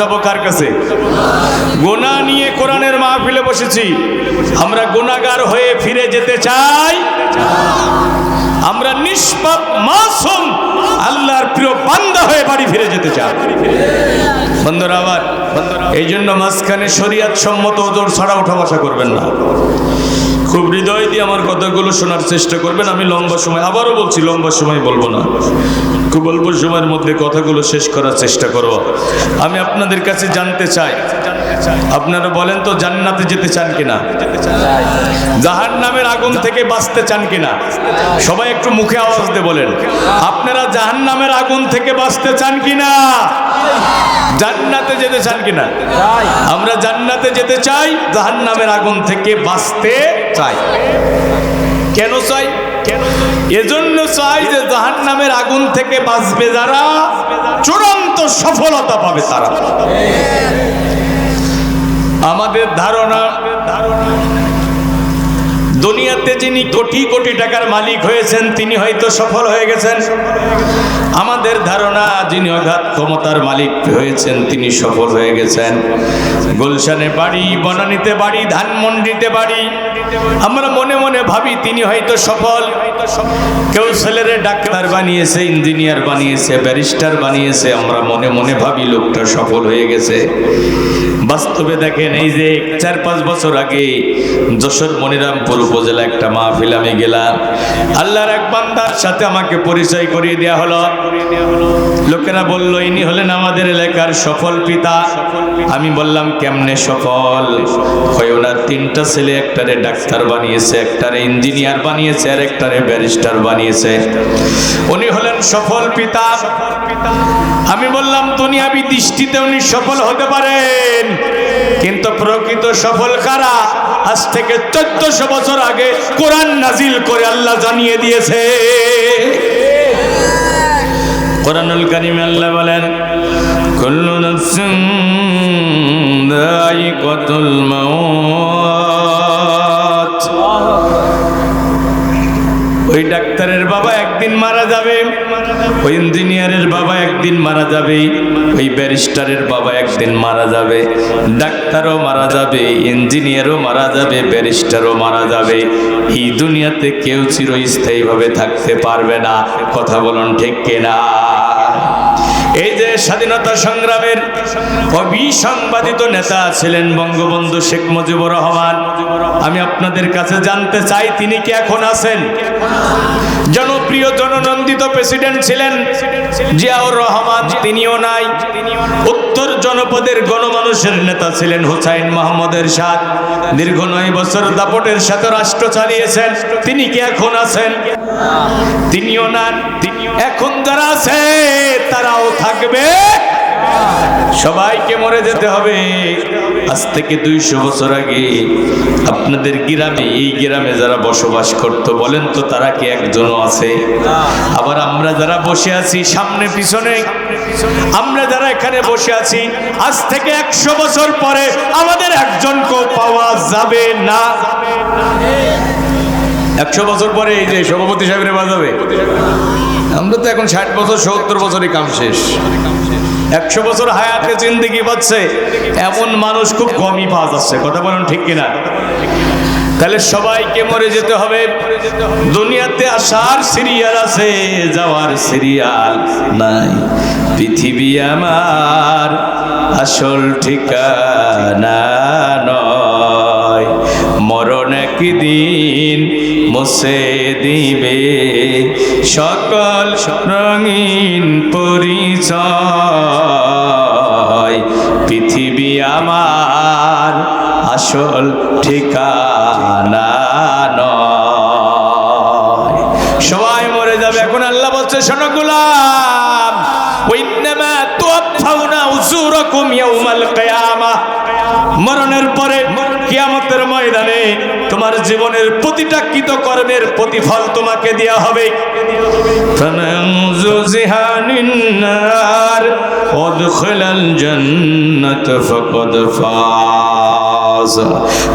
উঠাবো কার কাছে? গোনা নিয়ে কোরআনের মাহফিলে বসেছি। আমরা গোনাগার হয়ে ফিরে যেতে চাই। আমরা নিষ্পাপ, মাসুম, আল্লাহর প্রিয় বান্দা হয়ে বাড়ি ফিরে যেতে চাই। বন্ধুরা আবার এই জন্য মাঝখানে শরিয়াত সম্মত ওজোর ছাড়া ওঠা বসা করবেন না। খুব হৃদয় দিয়ে আমার কথাগুলো শোনার চেষ্টা করবেন। আমি লম্বা সময়, আবারও বলছি, লম্বা সময় বলব না। খুব অল্প সময়ের মধ্যে কথাগুলো শেষ করার চেষ্টা করব। আমি আপনাদের কাছে জানতে চাই, আপনারা বলেন তো জান্নাতে যেতে চান কিনা? জাহান নামের আগুন থেকে বাঁচতে চান কিনা? সবাই একটু মুখে আওয়াজ দিয়ে বলেন, আপনারা জাহান নামের আগুন থেকে বাঁচতে চান কিনা? জান্নাতে যেতে চান কিনা? আমরা জান্নাতে যেতে চাই জাহান নামের আগুন থেকে বাঁচতে চাই। কেন চাই? এজন্য চাই যে জাহান নামের আগুন থেকে বাঁচবে যারা, চূড়ান্ত সফলতা পাবে তারা। আমাদের ধারণা দুনিয়াতে যিনি কোটি কোটি টাকার মালিক হয়েছেন, তিনি হয়তো সফল হয়ে গেছেন। আমাদের ধারণা, যিনি অগাধ ক্ষমতার মালিক হয়েছেন, তিনি সফল হয়ে গেছেন। গুলশানে বাড়ি, বনানিতে বাড়ি, ধানমন্ডিতে বাড়ি। আমরা মনে মনে ভাবি তিনি হয়তো সফল। কেউ ছেলেরে ডাক্তার বানিয়েছে ইঞ্জিনিয়ার বানিয়েছে ব্যারিস্টার বানিয়েছে, আমরা মনে মনে ভাবি লোকটা সফল হয়ে গেছে। বাস্তবে দেখেন, এই যে চার পাঁচ বছর আগে যশোর মনিরামপুর উপজেলা একটা মাহফিল আমি গেলাম। আল্লাহর এক বান্দার সাথে আমাকে পরিচয় করিয়ে দেওয়া হলো। লোকেরা বলল, ইনি হলেন আমাদের এলাকার সফল পিতা। আমি বললাম, কেমনে সফল? ওনার তিনটা ছেলে, একটারে ডাক্তার বানিয়েছে, একটারে ইঞ্জিনিয়ার বানিয়েছে, আর একটারে ব্যারিস্টার বানিয়েছে। উনি হলেন সফল পিতা। আমি বললাম, দুনিয়াবি দৃষ্টিতে উনি সফল হতে পারেন। কিন্তু প্রকৃত সফল কারা? আজ থেকে চোদ্দশো বছর আগে কোরআন নাজিল করে আল্লাহ জানিয়ে দিয়েছে। কোরআনুল কারিমে আল্লাহ বলেন, কুল্লু নাফসিন দায়িকাতুল একদিন মারা যাবে, ওই ইঞ্জিনিয়ারের বাবা একদিন মারা যাবে, ওই ব্যারিস্টারের বাবা একদিন মারা যাবে, ডাক্তারও মারা যাবে, ইঞ্জিনিয়ারও মারা যাবে, ব্যারিস্টারও মারা যাবে। এই দুনিয়াতে কেউ চিরস্থায়ীভাবে থাকতে পারবে না, কথা বলুন ঠিক কিনা? এই যে স্বাধীনতা সংগ্রামের অবিসংবাদিত নেতা ছিলেন বঙ্গবন্ধু শেখ মুজিবুর রহমান, আমি আপনাদের কাছে জানতে চাই, তিনি কি এখন আছেন? জনপ্রিয় জননন্দিত প্রেসিডেন্ট ছিলেন জিয়াউর রহমান, তিনিও নাই। উত্তর জনপদের গণমানুষের নেতা ছিলেন হুসাইন মোহাম্মদের সাথ দীর্ঘ নয় বছর দাপটের সাথে রাষ্ট্র চালিয়েছেন। তিনি কি এখন আছেন? তিনিও নান এখন যারা আছে, তারাও থাকবে। সবাইকে মরে যেতে হবে। আজ থেকে দুইশো বছর আগে আপনাদের গ্রামে, এই গ্রামে যারা বসবাস করত, বলেন তো তারা কি একজনও আছে? আবার আমরা যারা বসে আছি, সামনে পিছনে, আমরা যারা এখানে বসে আছি, আজ থেকে একশো বছর পরে আমাদের একজনকেও পাওয়া যাবে না। একশো বছর পরে এই যে সভাপতি সাহেবের বাজাবে। আমরা তো এখন ষাট বছর, সত্তর বছরই কাম শেষ। একশো বছর হায়াতে জিন্দিগি পাচ্ছে এমন মানুষ খুব কমই পাওয়া যাচ্ছে। কথা বলুন ঠিক কিনা? তাহলে সবাইকে মরে যেতে হবে। দুনিয়াতে আসার সিরিয়াল আছে, যাওয়ার সিরিয়াল নাই। পৃথিবী আমার আসল ঠিকানা নয়। একদিন মুছে দিবে সকল রঙিন পরিচয়। পৃথিবী আমার আসল ঠিকানা নয়। সবাই মরে যাবে, এখন আল্লাহ বলছে, শোনো গোলাম, ওইন্নামা তুয়াফাউনা উজুরাকুম ইয়াউমাল কিয়ামা। মরণের পরে কিয়ামত কেয়ামতের ময়দানে জীবনের প্রতিটা কৃতকর্মের প্রতিফল তোমাকে দেয়া হবে।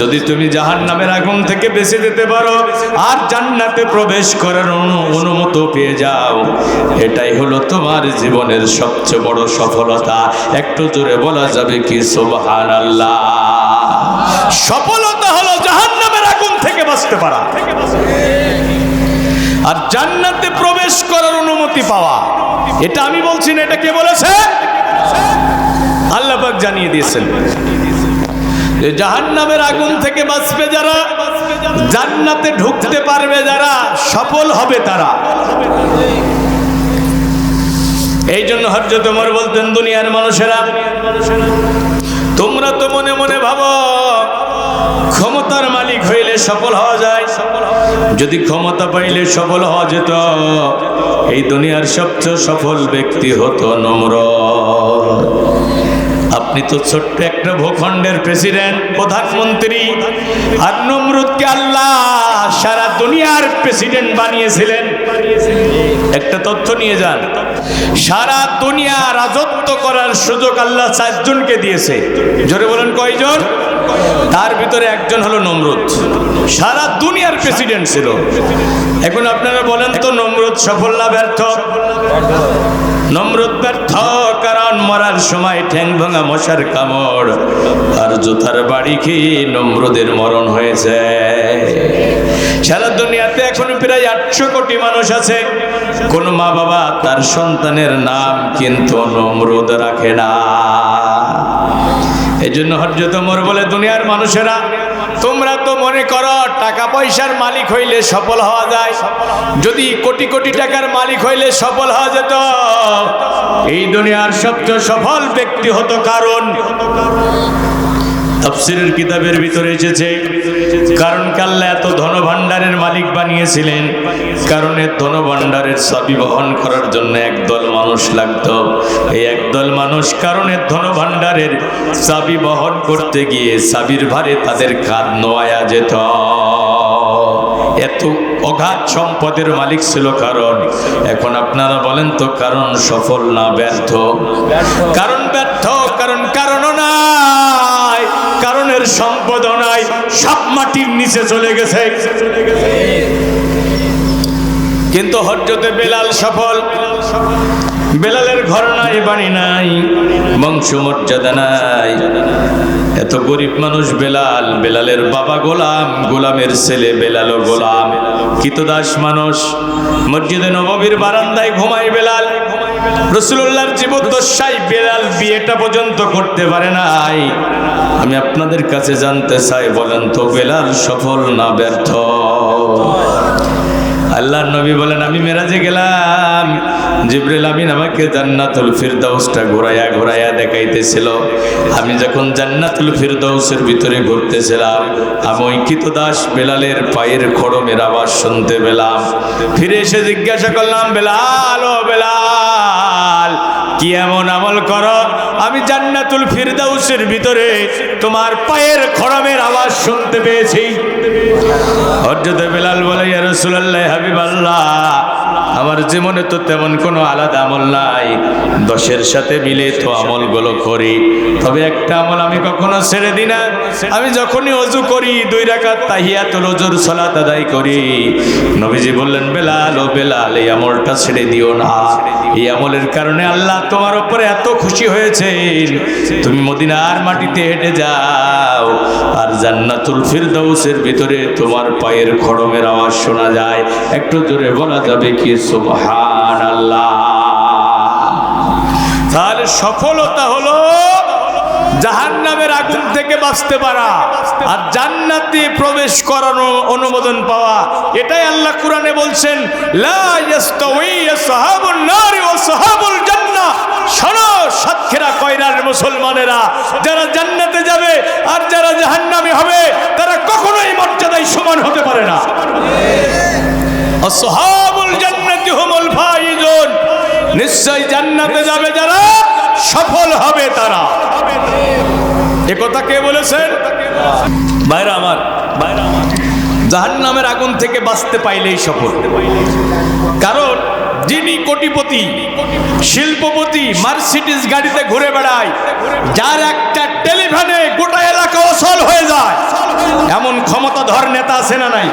যদি তুমি জাহান নামের আগুন থেকে বেঁচে যেতে পারো আর জান্নাতে প্রবেশ করার অনুমত পেয়ে যাও, এটাই হলো তোমার জীবনের সবচেয়ে বড় সফলতা। একটু জোরে বলা যাবে কি সোবাহ আল্লাহ সফলতা হলো জাহান থেকে বাঁচতে পারা। আর জান্নাতে প্রবেশ করার অনুমতি পাওয়া। এটা আমি বলছি না, এটা কে বলেছে? আল্লাহ পাক জানিয়ে দিয়েছেন। জাহান্নামের আগুন থেকে বাঁচবে যারা, জান্নাতে ঢুকতে পারবে যারা, সফল হবে তারা। এই জন্য হরজত তোমার বলতেন, দুনিয়ার মানুষেরা, তোমরা তো মনে মনে ভাবো ক্ষমতার মালিক হইলে সফল হওয়া যায়। যদি ক্ষমতা পাইলে সফল হওয়া যেত। এই দুনিয়ার সবচেয়ে সফল ব্যক্তি হতো নম্র। আপনি তো ছোট্ট একটা ভূখণ্ডের প্রেসিডেন্ট, প্রধানমন্ত্রী, আর নমরুদকে আল্লাহ সারা দুনিয়ার প্রেসিডেন্ট বানিয়েছিলেন। একটা তথ্য নিয়ে যান। সারা দুনিয়া রাজত্ব করার সুযোগ আল্লাহ চারজনকে দিয়েছে। জোরে বলেন কয়জন? তার ভিতরে একজন হলো নমরুদ। সারা দুনিয়ার প্রেসিডেন্ট ছিল। এখন আপনারা বলেন তো, নমরুদ সফল না ব্যর্থ? নমরুদ ব্যর্থ কারণ মরার সময় ঠ্যাং ভাঙা মশার কামড়, আর জুতার বাড়ি খেয়ে নমরুদের মরণ হয়েছে? সারা দুনিয়াতে এখন প্রায় আটশো কোটি মানুষ আছে। কোন মা বাবা তার সন্তানের নাম কিন্তু নমরুদ রাখে না। এই জন্য হরজত মোর বলে, দুনিয়ার মানুষেরা, তোমরা তো মনে করো টাকা পয়সার মালিক হইলে সফল হওয়া যায়। যদি কোটি কোটি টাকার মালিক হইলে সফল হওয়া যেত, এই দুনিয়ার সবচেয়ে সফল ব্যক্তি হতো কারণ। তফসিরের কিতাবের ভিতরে এসেছে কারণ কাল্লা এত ধনভাণ্ডারের মালিক বানিয়েছিলেন? কারণ কারণের ধনভাণ্ডারের চাবি বহন করার জন্য একদল মানুষ লাগতো। এই একদল মানুষ কারণের ধনভাণ্ডারের চাবি বহন করতে গিয়ে চাবির ভারে তাদের কাঁধ নোয়া যেত। এত অগাধ সম্পদের মালিক ছিল কারণ। এখন আপনারা বলেন তো কারণ সফল না ব্যর্থ? কারণ ব্যর্থ, কারণ কারণও নাই সম্পদও নাই সব মাটির নিচে চলে গেছে। কিন্তু হজরতে বেলাল সফল। বেলালের ঘর নাই, বাড়ি নাই বংশ মর্যাদা নাই। এত গরিব মানুষ বেলাল, বেলালের বাবা গোলাম, গোলামের ছেলে বেলালও গোলাম। কিতদাস মানুষ, মসজিদে নববীর বারান্দায় ঘুমায় বেলাল। রসুল্লাহর জীবদ্দশায় বেলাল বিয়েটা পর্যন্ত করতে পারে নাই। আমি আপনাদের কাছে জানতে চাই, বলেন তো, বেলাল সফল না ব্যর্থ? আল্লাহ নবী বলেন, আমি মেরাজে গেলাম। জিব্রিল আমিন আমাকে জান্নাতুল ফিরদাউসটা ঘোরাইয়া ঘোরাইয়া দেখাইতেছিল। আমি যখন জান্নাতুল ফিরদাউসের ভিতরে ঘুরতেছিলাম, আমি ওই দাস বেলালের পায়ের খড়মের আওয়াজ শুনতে পেলাম। ফিরে এসে জিজ্ঞাসা করলাম, বেলাল, ও বেলাল, কি এমন আমল করো? আমি জান্নাতুল ফিরদাউসের ভিতরে তোমার পায়ের খড়মের আওয়াজ শুনতে পেয়েছি। হজরত বেলাল বলে, ইয়া রাসূলুল্লাহ হাবিব আল্লাহ আমার জীবনে তো তেমন কোনো আলাদা আমল নাই। দশের সাথে মিলে তো আমলগুলো করি। তবে একটা আমল আমি কখনো ছেড়ে দিই না। আমি যখনই অজু করি, দুই রাকাত তাহিয়াতুল ওজুর সালাত আদায় করি। নবীজি বললেন, বেলাল ও বেলাল, এই আমলটা ছেড়ে দিও না। এই আমলের কারণে আল্লাহ তোমার উপরে এত খুশি হয়েছে তুমি মদিনার মাটিতে হেঁটে যাও, আর জান্নাতুল ফিরদাউসের ভিতরে তোমার পায়ের খড়মের আওয়াজ শোনা যায়। একটু জোরে বলা যাবে কি সুবহান তাহলে সফলতা হলো জাহান্নামের আগুন থেকে বাঁচতে পারা আর জান্নাতে প্রবেশ করানো অনুমোদন পাওয়া। এটাই আল্লাহ কোরআনে বলছেন সাতক্ষীরা কয়রার মুসলমানেরা, যারা জান্নাতে যাবে আর যারা জাহান্নামে হবে, তারা কখনোই মর্যাদায় সমান হতে পারে না। জান্নাতি হুমুল ফাইজুন। নিশ্চয় জান্নাতে যাবে যারা, সফল হবে তারা। এ কথা কে বলেছেন? বাইরে আমার বাইরে আমার জাহান নামের আগুন থেকে বাঁচতে পাইলেই সফল। কারণ যিনি কোটিপতি, শিল্পপতি মার্সিডিস গাড়িতে ঘুরে বেড়ায়, যার একটা টেলিফোনে গোটা এলাকা অসল হয়ে যায়। এমন ক্ষমতাধর নেতা আছে না নাই?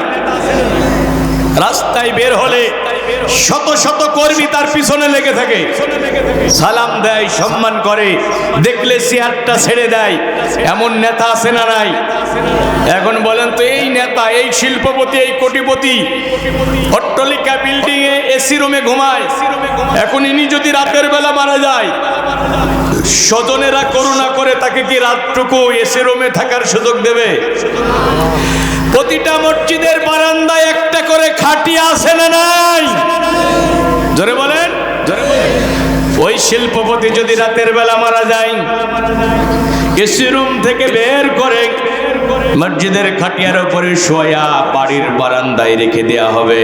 রাস্তায় বের হলে শত শত কর্মী তার পিছনে লেগে থাকে। সালাম দেয়, সম্মান করে, দেখলে চেয়ারটা ছেড়ে দেয়। এমন নেতা আছে না নাই? এখন বলেন তো, এই নেতা, এই শিল্পপতি, এই কোটিপতি, অট্টলিকা বিল্ডিং এ এসি রুমে ঘুমায়। এখন ইনি যদি রাতের বেলা মারা যায়, স্বজনেরা করুণা করে তাকে কি রাতটুকু এসি রুমে থাকার সুযোগ দেবে? প্রতিটা মসজিদের বারান্দায় একটা করে খাটি আছে না নাই? জোরে বলেন। ওই শিল্পপতি যদি রাতের বেলা মারা যায়, এসি রুম থেকে বের করে মসজিদের খাটিয়ার উপরে শোয়া বাড়ির বারান্দায় রেখে দেয়া হবে।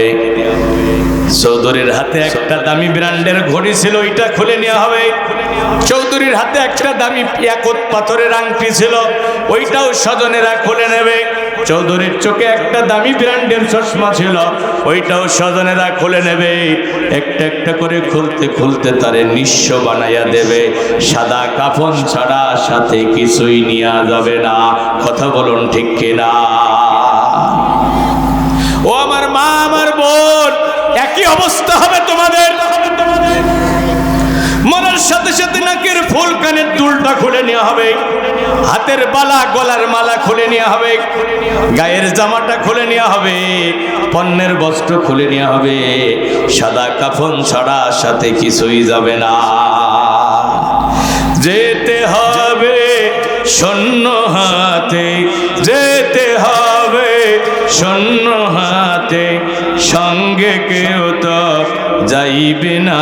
চৌধুরীর হাতে একটা দামি ব্র্যান্ডের ঘড়ি ছিল, ওইটা খুলে নেওয়া হবে। চৌধুরীর হাতে একটা দামি একত পাথরের আংটি ছিল, ওইটাও স্বজনেরা খুলে নেবে। চৌধুরীর চোখে একটা দামি ব্র্যান্ডের চশমা ছিল। ওইটাও স্বজনেরা খুলে নেবে। একটা একটা করে খুলতে খুলতে তারে নিঃস্ব বানাইয়া দেবে। সাদা কাফন ছাড়া সাথে কিছুই নেওয়া যাবে না। কথা বলুন ঠিক কিনা? ও আমার মা, আমার বোন, একই অবস্থা হবে তোমাদের মরার সাথে সাথে নাকের ফুল কানের দুলটা খুলে নেওয়া হবে হাতের বালা গলার মালা খুলে নেওয়া হবে। গায়ের জামাটা খুলে নেওয়া হবে। পণ্যের বস্ত্র খুলে নেওয়া হবে। সাদা কাফন ছাড়া সাথে কিছুই যাবে না। যেতে হবে শূন্য হাতে, যেতে হবে শূন্য হাতে। সঙ্গে কেউ তো যাইবে না।